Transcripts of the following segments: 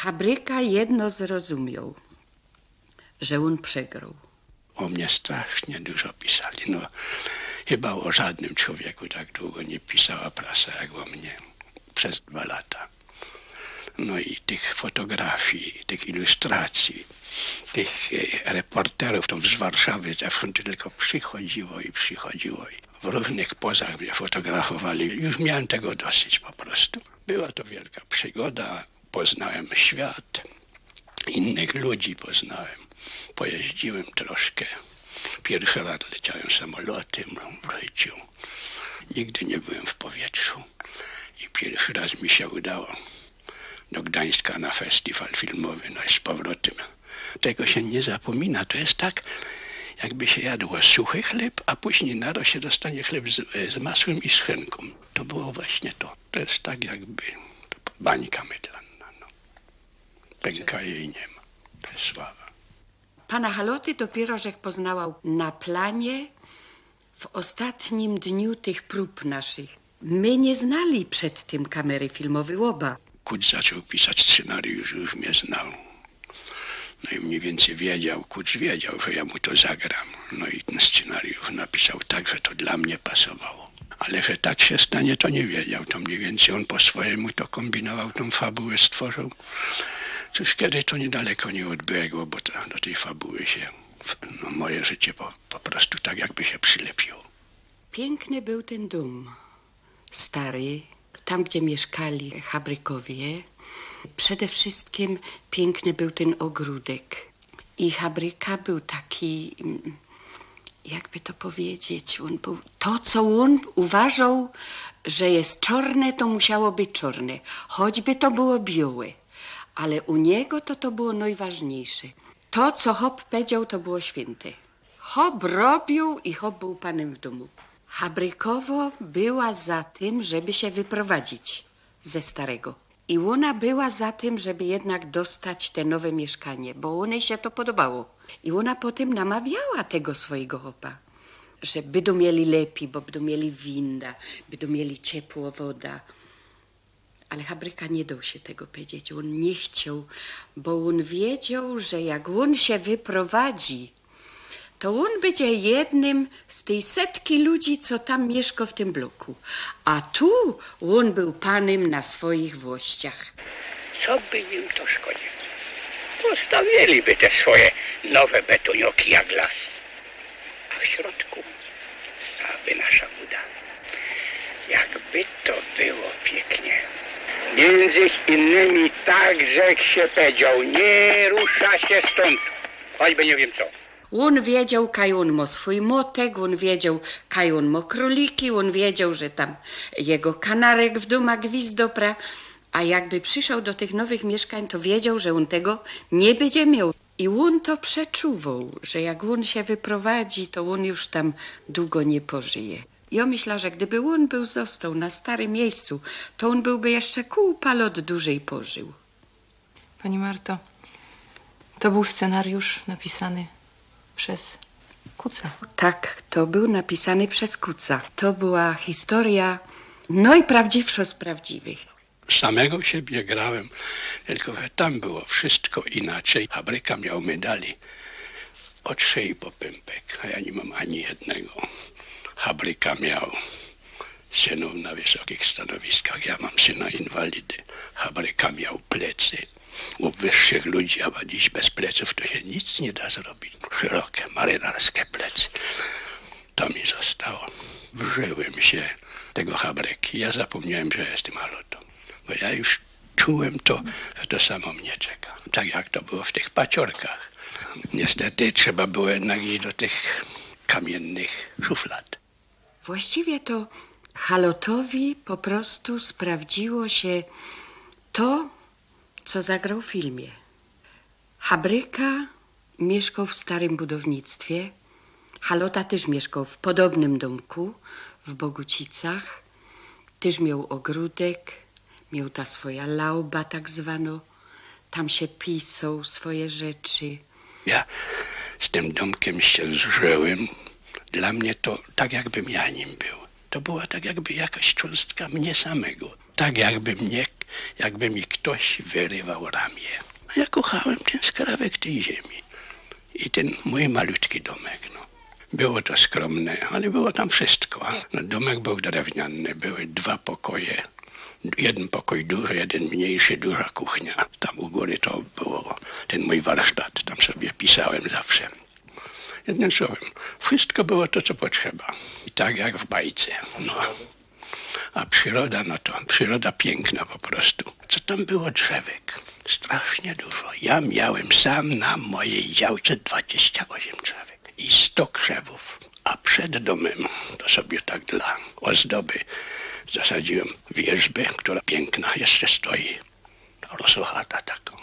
Habryka jedno zrozumiał, że on przegrał. O mnie strasznie dużo pisali. No, chyba o żadnym człowieku tak długo nie pisała prasa jak o mnie. Przez dwa lata. No i tych fotografii, tych ilustracji, tych e, reporterów to z Warszawy zewsząd tylko przychodziło i przychodziło. I w różnych pozach mnie fotografowali. Już miałem tego dosyć po prostu. Była to wielka przygoda. Poznałem świat innych ludzi poznałem. Pojeździłem troszkę. Pierwszy raz leciałem samolotem w życiu. Nigdy nie byłem w powietrzu. I pierwszy raz mi się udało do Gdańska na festiwal filmowy, no i z powrotem. Tego się nie zapomina. To jest tak, jakby się jadło suchy chleb, a później naro się dostanie chleb z, z masłem i z. To było właśnie to. To jest tak jakby bańka mydlana. Pęka jej nie ma. To jest sława. Pana Haloty dopiero żech poznała na planie w ostatnim dniu tych prób naszych. My nie znali przed tym kamery filmowej oba. Kuc zaczął pisać scenariusz, już mnie znał. No i mniej więcej wiedział, Kuc wiedział, że ja mu to zagram. No i ten scenariusz napisał tak, że to dla mnie pasowało. Ale że tak się stanie, to nie wiedział. To mniej więcej on po swojemu to kombinował, tą fabułę stworzył. Cóż, kiedy to niedaleko nie odbiegło, bo to, do tej fabuły się no, moje życie po, po prostu tak jakby się przylepiło. Piękny był ten dom. Stary, tam gdzie mieszkali Habrykowie. Przede wszystkim piękny był ten ogródek. I Habryka był taki, mm, jakby to powiedzieć, on był, to co on uważał, że jest czarne, to musiało być czarne. Choćby to było białe. Ale u niego to to było najważniejsze. To, co Hop powiedział, to było święte. Hop robił i Hop był panem w domu. Habrykowo była za tym, żeby się wyprowadzić ze starego. I ona była za tym, żeby jednak dostać te nowe mieszkanie, bo jej się to podobało. I ona potem namawiała tego swojego hopa, że będą mieli lepiej, bo będą mieli winda, będą mieli ciepło woda. Ale Habryka nie dał się tego powiedzieć. On nie chciał, bo on wiedział, że jak on się wyprowadzi, to on będzie jednym z tej setki ludzi, co tam mieszka w tym bloku. A tu on był panem na swoich włościach. Co by im to szkodziło? Postawiliby te swoje nowe betonioki jak las. A w środku stałaby nasza woda. Jakby to było pięknie. Między innymi tak, że się powiedział, nie rusza się stąd. Choćby nie wiem co. On wiedział, kaj ma swój motek, on wiedział, kaj ma króliki, on wiedział, że tam jego kanarek w domu gwizdopra. A jakby przyszedł do tych nowych mieszkań, to wiedział, że on tego nie będzie miał. I on to przeczuwał, że jak on się wyprowadzi, to on już tam długo nie pożyje. Ja myślę, że gdyby on był został na starym miejscu, to on byłby jeszcze kół palot dłużej pożył. Pani Marto, to był scenariusz napisany przez Kuca. Tak, to był napisany przez Kuca. To była historia najprawdziwsza z prawdziwych. Samego siebie grałem, tylko że tam było wszystko inaczej. Habryka miał medali od szyi po pępek, a ja nie mam ani jednego. Habryka miał synów na wysokich stanowiskach, ja mam syna inwalidy. Habryka miał plecy. U wyższych ludzi, a dziś bez pleców to się nic nie da zrobić. Szerokie, marynarskie plecy. To mi zostało. Wżyłem się tego habryki. Ja zapomniałem, że jestem halotą. Bo ja już czułem to, że to samo mnie czeka. Tak jak to było w tych paciorkach. Niestety trzeba było jednak iść do tych kamiennych szuflad. Właściwie to Halotowi po prostu sprawdziło się to, co zagrał w filmie. Habryka mieszkał w starym budownictwie. Halota też mieszkał w podobnym domku w Bogucicach. Też miał ogródek, miał ta swoja lauba tak zwano. Tam się pisał swoje rzeczy. Ja z tym domkiem się zżyłem. Dla mnie to tak jakbym ja nim był. To była tak jakby jakaś cząstka mnie samego. Tak jakby mnie jakby mi ktoś wyrywał ramię. A ja kochałem ten skrawek tej ziemi i ten mój malutki domek. No. Było to skromne, ale było tam wszystko. No, domek był drewniany, były dwa pokoje. Jeden pokój duży, jeden mniejszy, duża kuchnia. Tam u góry to było ten mój warsztat, tam sobie pisałem zawsze. Jednym słowem, wszystko było to, co potrzeba. I tak jak w bajce. No. A przyroda, no to przyroda piękna po prostu. Co tam było drzewek? Strasznie dużo. Ja miałem sam na mojej działce 28 drzewek i 100 krzewów. A przed domem, to sobie tak dla ozdoby, zasadziłem wierzbę, która piękna jeszcze stoi. To rosochata taką.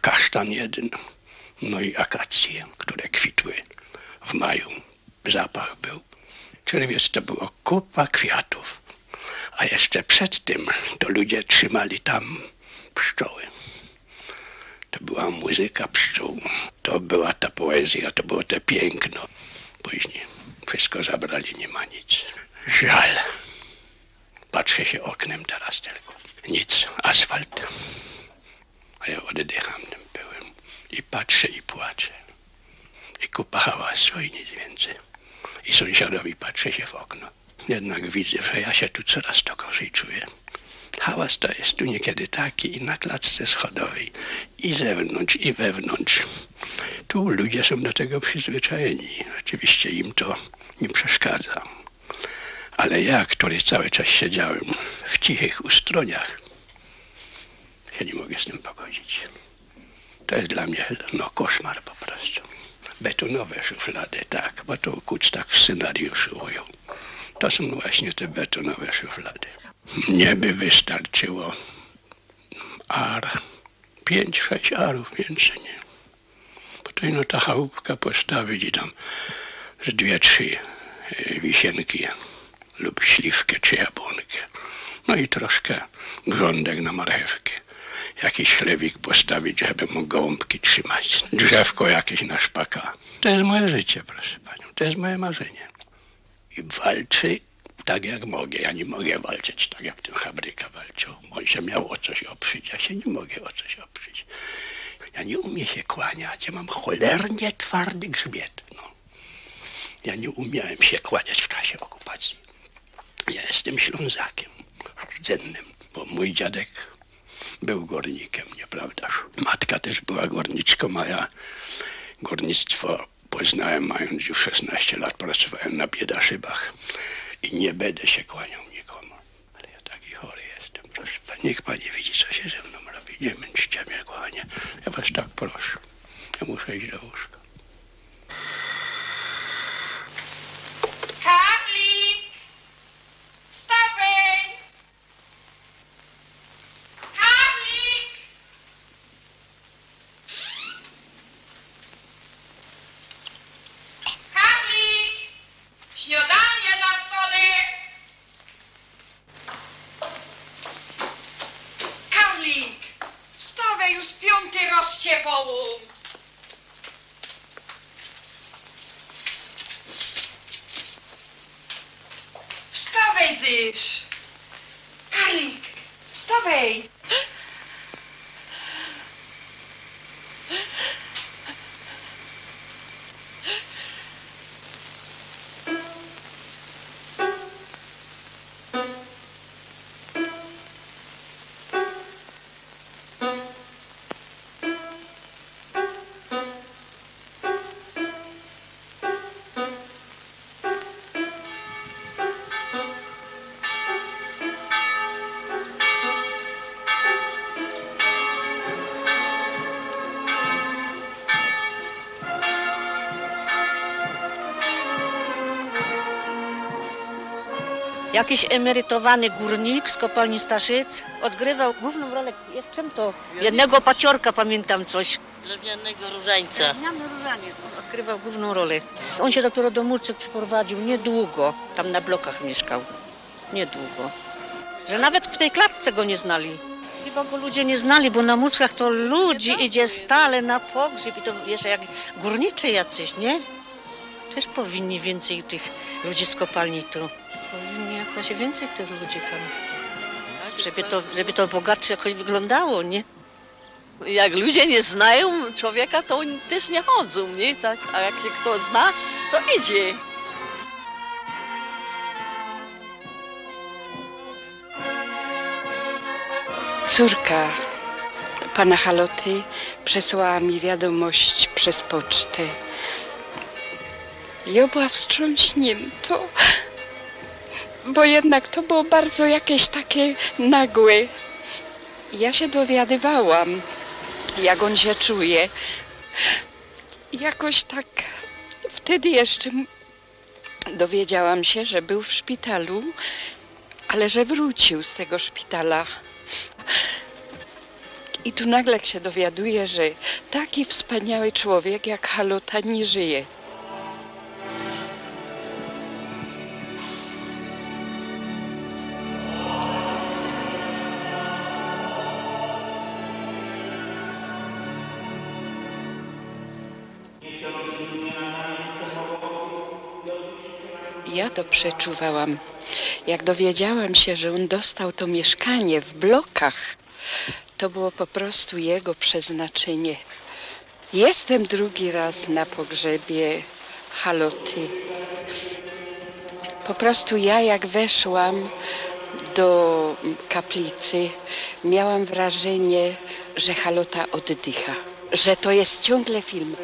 Kasztan jeden, no i akacje, które kwitły w maju. Zapach był. Czerwiec to było kupa kwiatów. A jeszcze przed tym to ludzie trzymali tam pszczoły. To była muzyka pszczół, to była ta poezja, to było te piękno. Później wszystko zabrali, nie ma nic. Żal. Patrzę się oknem teraz tylko. Nic, asfalt. A ja oddycham tym pyłem. I patrzę i płaczę. I kupa hałasu i nic więcej. I sąsiadowi patrzę się w okno. Jednak widzę, że ja się tu coraz to gorzej czuję. Hałas to jest tu niekiedy taki i na klatce schodowej, i zewnątrz, i wewnątrz. Tu ludzie są do tego przyzwyczajeni. Oczywiście im to nie przeszkadza. Ale ja, który cały czas siedziałem w cichych ustroniach, się nie mogę z tym pogodzić. To jest dla mnie no, koszmar po prostu. Betonowe szuflady, tak, bo to Kuc tak w scenariuszu ujął. To są właśnie te betonowe szuflady. Mnie by wystarczyło ar, pięć, sześć arów, więcej nie. Tutaj no ta chałupka postawić i tam z dwie, trzy e, wisienki lub śliwkę czy jabłonkę. No i troszkę grządek na marchewkę. Jakiś chlewik postawić, żeby mógł gołąbki trzymać. Drzewko jakieś na szpaka. To jest moje życie, proszę panią. To jest moje marzenie. I walczy tak jak mogę. Ja nie mogę walczyć tak jak ten Habryka walczył. On się miał o coś oprzeć. Ja się nie mogę o coś oprzeć. Ja nie umiem się kłaniać. Ja mam cholernie twardy grzbiet. No. Ja nie umiałem się kłaniać w czasie okupacji. Ja jestem Ślązakiem rdzennym, bo mój dziadek był górnikiem, nieprawdaż? Matka też była górniczką, a ja górnictwo poznałem mając już 16 lat, pracowałem na biedaszybach i nie będę się kłaniał nikomu. Ale ja taki chory jestem. Proszę, niech pani widzi, co się ze mną robi. Nie męczcie mnie, kochanie. Ja was tak proszę. Ja muszę iść do łóżka. is. Harry, stop. Jakiś emerytowany górnik z kopalni Staszyc odgrywał główną rolę, w czym to? Jednego paciorka, pamiętam coś. Drewnianego różańca. Drewniany różaniec, on odgrywał główną rolę. On się dopiero do Mulcek przyprowadził niedługo, tam na blokach mieszkał. Niedługo. Że nawet w tej klatce go nie znali. Chyba go ludzie nie znali, bo na Mulckach to ludzi idzie stale na pogrzeb i to jeszcze jak górniczy jacyś, nie? Też powinni więcej tych ludzi z kopalni tu. Powinni jakoś więcej tych ludzi tam. Żeby to, żeby to bogatsze jakoś wyglądało, nie? Jak ludzie nie znają człowieka, to oni też nie chodzą, nie? Tak? A jak się kto zna, to idzie. Córka pana Haloty przesłała mi wiadomość przez pocztę. Ja była wstrząśnięta, bo jednak to było bardzo jakieś takie nagłe. Ja się dowiadywałam, jak on się czuje. Jakoś tak wtedy jeszcze dowiedziałam się, że był w szpitalu, ale że wrócił z tego szpitala. I tu nagle się dowiaduję, że taki wspaniały człowiek jak Halota nie żyje. Ja to przeczuwałam. Jak dowiedziałam się, że on dostał to mieszkanie w blokach, to było po prostu jego przeznaczenie. Jestem drugi raz na pogrzebie Haloty. Po prostu ja jak weszłam do kaplicy, miałam wrażenie, że Halota oddycha, że to jest ciągle film.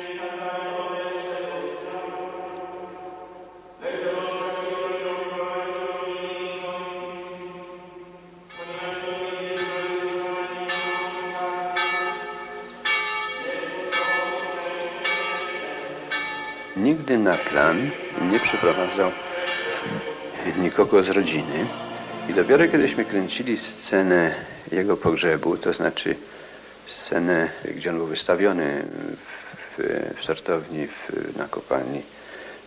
Nigdy na plan nie przyprowadzał nikogo z rodziny. I dopiero kiedyśmy kręcili scenę jego pogrzebu, to znaczy scenę, gdzie on był wystawiony w, w sortowni w, na kopalni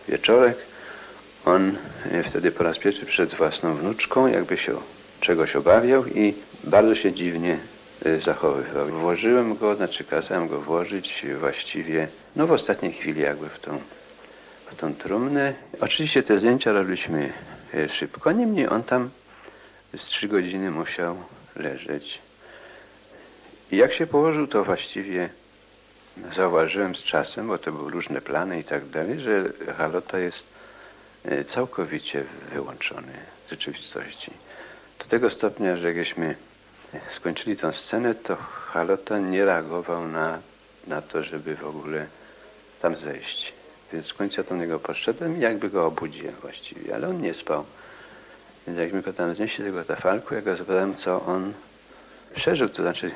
Wieczorek, on wtedy po raz pierwszy przed własną wnuczką jakby się czegoś obawiał i bardzo się dziwnie e, zachowywał. Włożyłem go, znaczy kazałem go włożyć właściwie no w ostatniej chwili jakby w tą tą trumnę. Oczywiście te zdjęcia robiliśmy e, szybko, niemniej on tam z trzy godziny musiał leżeć. I jak się położył, to właściwie zauważyłem z czasem, bo to były różne plany i tak dalej, że Halota jest e, całkowicie wyłączony z rzeczywistości. Do tego stopnia, że jakśmy skończyli tę scenę, to Halota nie reagował na, na to, żeby w ogóle tam zejść. Więc w końcu do niego poszedłem i jakby go obudziłem właściwie, ale on nie spał. Więc jakśmy go tam znieśli tego tafalku, ja go zapytałem, co on przeżył, to znaczy,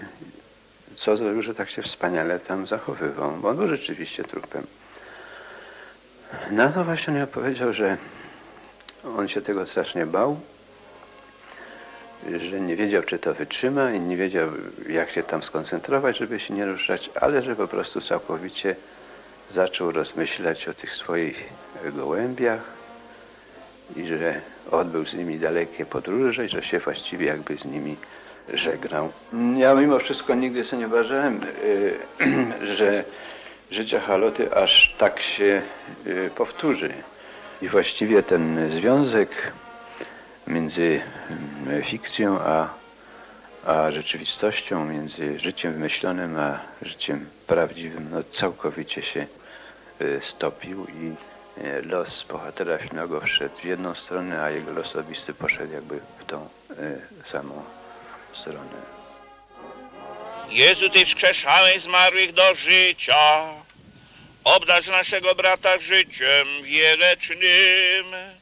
co zrobił, że tak się wspaniale tam zachowywał, bo on był rzeczywiście trupem. Na to właśnie on mi powiedział, że on się tego strasznie bał, że nie wiedział, czy to wytrzyma i nie wiedział, jak się tam skoncentrować, żeby się nie ruszać, ale że po prostu całkowicie zaczął rozmyślać o tych swoich gołębiach i że odbył z nimi dalekie podróże i że się właściwie jakby z nimi żegnał. Ja mimo wszystko nigdy sobie nie wyobrażałem, y, że życie Haloty aż tak się y, powtórzy. I właściwie ten związek między mm, fikcją a, a rzeczywistością, między życiem wymyślonym a życiem prawdziwym, no całkowicie się y, stopił i y, los bohatera filmowego wszedł w jedną stronę, a jego los osobisty poszedł jakby w tą y, samą stronę. Jezu, Ty wskrzeszałeś zmarłych do życia. Obdarz naszego brata życiem wielecznym.